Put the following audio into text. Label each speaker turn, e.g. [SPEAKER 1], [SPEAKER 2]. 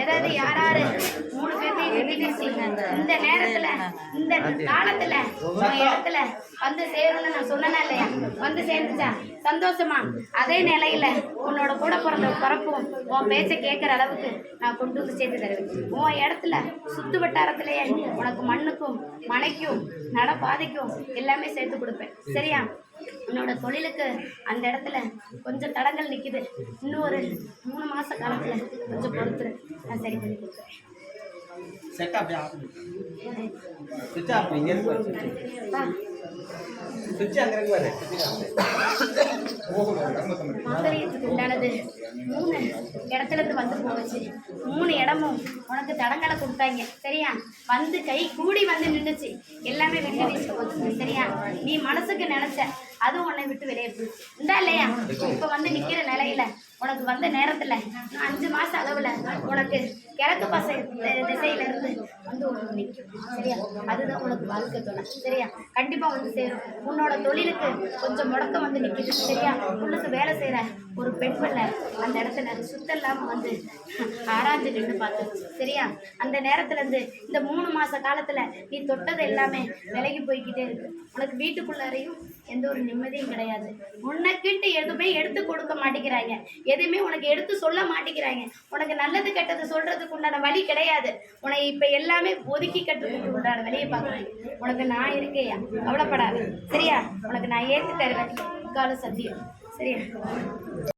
[SPEAKER 1] எதாவது யாராரு மூணு பேர்த்தையும் வெட்டிடுச்சு இந்த நேரத்துல இந்த காலத்துல உன் இடத்துல வந்து சேரும்னு நான் சொன்னா இல்லையா? வந்து சேர்ந்துச்சா? சந்தோஷமா? அதே நிலையில உன்னோட கூட பிறந்த பிறப்பும் உன் பேச்சை கேட்குற அளவுக்கு நான் கொண்டு வந்து சேர்த்து தருவேன். உன் இடத்துல சுத்து வட்டாரத்திலேயே உனக்கு மண்ணுக்கும் மனைக்கும் நட பாதைக்கும் எல்லாமே சேர்த்து கொடுப்பேன். சரியா? உன்னோட தொழிலுக்கு அந்த இடத்துல கொஞ்சம் தடங்கள் நிக்குது. இன்னும் ஒரு மூணு மாச காலத்துல கொஞ்சம் பொறுத்துரு. நான் சரி பண்ணி கொடுக்குறேன்.
[SPEAKER 2] செட் அப்படியே ஆஃப்
[SPEAKER 1] உண்டானது மூணு இடத்துல இருந்து வந்து போச்சு. மூணு இடமும் உனக்கு தடங்களை கொடுத்தாங்க. சரியா? வந்து கை கூடி வந்து நின்றுச்சு எல்லாமே வெளியே வீசு போச்சு. சரியா? நீ மனசுக்கு நினைச்ச அதுவும் உன்னை விட்டு வெளியே போச்சு இந்தா இல்லையா? இப்போ வந்து நிற்கிற நிலையில உனக்கு வந்த நேரத்தில் அஞ்சு மாதம் அளவில் உனக்கு கிழக்கு பாச திசையிலிருந்து வந்து உனக்கு நிற்கும் சரியா? அதுதான் உனக்கு வாழ்க்கை துணை சரியா? கண்டிப்பா வந்து சேரும். உன்னோட தொழிலுக்கு கொஞ்சம் முடக்கம் வந்து நிற்கிது சரியா? உனக்கு வேலை செய்யற ஒரு பெண் பிள்ளை அந்த இடத்துல சுத்தம் இல்லாமல் வந்து ஆராய்ஞ்சு நின்று பார்த்து சரியா? அந்த நேரத்துல இருந்து இந்த மூணு மாச காலத்துல நீ தொட்டது எல்லாமே விலகி போய்க்கிட்டே இருக்கு. உனக்கு வீட்டுக்குள்ளாரையும் எந்த ஒரு நிம்மதியும் கிடையாது. உனக்கிட்ட எதுவுமே எடுத்து கொடுக்க மாட்டேங்கிறாங்க. எதுவுமே உனக்கு எடுத்து சொல்ல மாட்டேங்கிறாங்க. உனக்கு நல்லது கெட்டது சொல்றதுக்கு உண்டான வழி கிடையாது. உன்னை இப்ப எல்லாமே ஒதுக்கி கட்டுறதுக்கு உண்டான வழியை பார்க்குறேன் உனக்கு நான் இருக்கேயா? கவலைப்படாத. சரியா? உனக்கு நான் ஏற்று தருவேன். கால சத்தியம் சரியா?